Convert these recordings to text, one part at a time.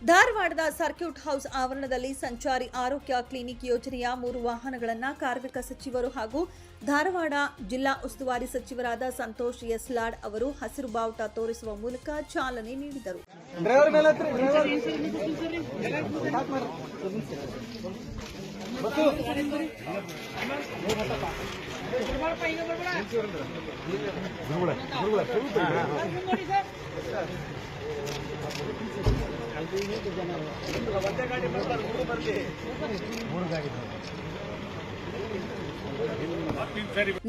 ಧಾರವಾಡದ circuit house ಆವರಣದಲ್ಲಿ ಸಂಚಾರಿ ಆರೋಗ್ಯ ಕ್ಲಿನಿಕ್ ಯೋಜನೆಯ ಮೂರು ವಾಹನಗಳನ್ನು ಕಾರ್ಮಿಕ ಸಚಿವರು ಹಾಗೂ ಧಾರವಾಡ ಜಿಲ್ಲಾ ಉಸ್ತುವಾರಿ ಸಚಿವರಾದ ಸಂತೋಷ್ ಎಸ್ ಲಾಡ್ ಅವರು ಹಸಿರು ಬಾವುಟ ತೋರಿಸುವ ಮೂಲಕ ಚಾಲನೆ ನೀಡಿದರು. ಮೂರು ಗಾಡಿ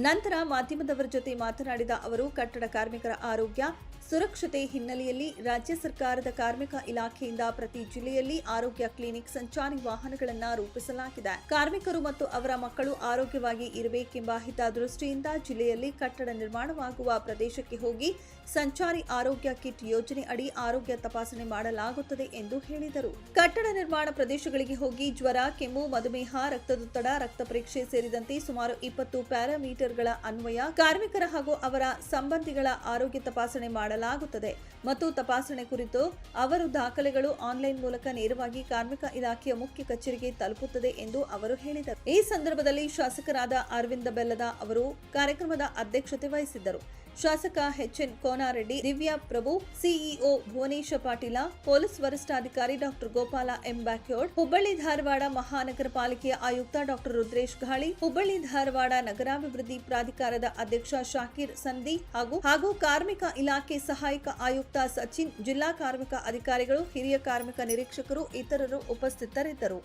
ನಂತರ ಮಾಧ್ಯಮದವರ ಜೊತೆ ಮಾತನಾಡಿದ ಅವರು, ಕಟ್ಟಡ ಕಾರ್ಮಿಕರ ಆರೋಗ್ಯ, ಸುರಕ್ಷತೆ ಹಿನ್ನೆಲೆಯಲ್ಲಿ ರಾಜ್ಯ ಸರ್ಕಾರದ ಕಾರ್ಮಿಕ ಇಲಾಖೆಯಿಂದ ಪ್ರತಿ ಜಿಲ್ಲೆಯಲ್ಲಿ ಆರೋಗ್ಯ ಕ್ಲಿನಿಕ್ ಸಂಚಾರಿ ವಾಹನಗಳನ್ನು ರೂಪಿಸಲಾಗಿದೆ. ಕಾರ್ಮಿಕರು ಮತ್ತು ಅವರ ಮಕ್ಕಳು ಆರೋಗ್ಯವಾಗಿ ಇರಬೇಕೆಂಬ ಹಿತದೃಷ್ಟಿಯಿಂದ ಜಿಲ್ಲೆಯಲ್ಲಿ ಕಟ್ಟಡ ನಿರ್ಮಾಣವಾಗುವ ಪ್ರದೇಶಕ್ಕೆ ಹೋಗಿ ಸಂಚಾರಿ ಆರೋಗ್ಯ ಕಿಟ್ ಯೋಜನೆ ಅಡಿ ಆರೋಗ್ಯ ತಪಾಸಣೆ ಮಾಡಲಾಗುತ್ತದೆ ಎಂದು ಹೇಳಿದರು. ಕಟ್ಟಡ ನಿರ್ಮಾಣ ಪ್ರದೇಶಗಳಿಗೆ ಹೋಗಿ ಜ್ವರ, ಕೆಮ್ಮು, ಮಧುಮೇಹ, ರಕ್ತದೊತ್ತಡ, ರಕ್ತ ಪರೀಕ್ಷೆ ಸೇರಿದಂತೆ ಸುಮಾರು ಇಪ್ಪತ್ತು ಪ್ಯಾರಾಮೀಟರ್ಗಳ ಅನ್ವಯ ಕಾರ್ಮಿಕರ ಹಾಗೂ ಅವರ ಸಂಬಂಧಿಗಳ ಆರೋಗ್ಯ ತಪಾಸಣೆ ಮಾಡಲಾಗುತ್ತದೆ ಮತ್ತು ತಪಾಸಣೆ ಕುರಿತು ಅವರು ದಾಖಲೆಗಳು ಆನ್ಲೈನ್ ಮೂಲಕ ನೇರವಾಗಿ ಕಾರ್ಮಿಕ ಇಲಾಖೆಯ ಮುಖ್ಯ ಕಚೇರಿಗೆ ತಲುಪುತ್ತದೆ ಎಂದು ಅವರು ಹೇಳಿದರು. ಈ ಸಂದರ್ಭದಲ್ಲಿ ಶಾಸಕರಾದ ಅರವಿಂದ ಬೆಲ್ಲದ ಅವರು ಕಾರ್ಯಕ್ರಮದ ಅಧ್ಯಕ್ಷತೆ ವಹಿಸಿದ್ದರು. ಶಾಸಕ H N Konareddy, Divya Prabhu, CEO Bhuvanesh Patil, police ವರಿಷ್ಠಾಧಿಕಾರಿ ಡಾಕ್ಟರ್ ಗೋಪಾಲ ಎಂ ಬ್ಯಾಕ್ಯೋಡ್ ಹುಬ್ಬಳ್ಳಿ ಧಾರವಾಡ ಮಹಾನಗರ ಪಾಲಿಕೆಯ ಆಯುಕ್ತ ಡಾಕ್ಟರ್ ರುದ್ರೇಶ್ ಘಾಳಿ ಹುಬ್ಬಳ್ಳಿ ಧಾರವಾಡ ನಗರಾಭಿವೃದ್ಧಿ ಪ್ರಾಧಿಕಾರದ ಅಧ್ಯಕ್ಷ ಶಾಕೀರ್ ಸಂದಿ ಹಾಗೂ ಹಾಗೂ ಕಾರ್ಮಿಕ ಇಲಾಖೆ ಸಹಾಯಕ ಆಯುಕ್ತ ಸಚಿನ್, ಜಿಲ್ಲಾ ಕಾರ್ಮಿಕ ಅಧಿಕಾರಿಗಳು, ಹಿರಿಯ ಕಾರ್ಮಿಕ ನಿರೀಕ್ಷಕರು ಇತರರು ಉಪಸ್ಥಿತರಿದ್ದರು.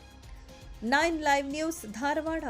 Nine live news Dharwad.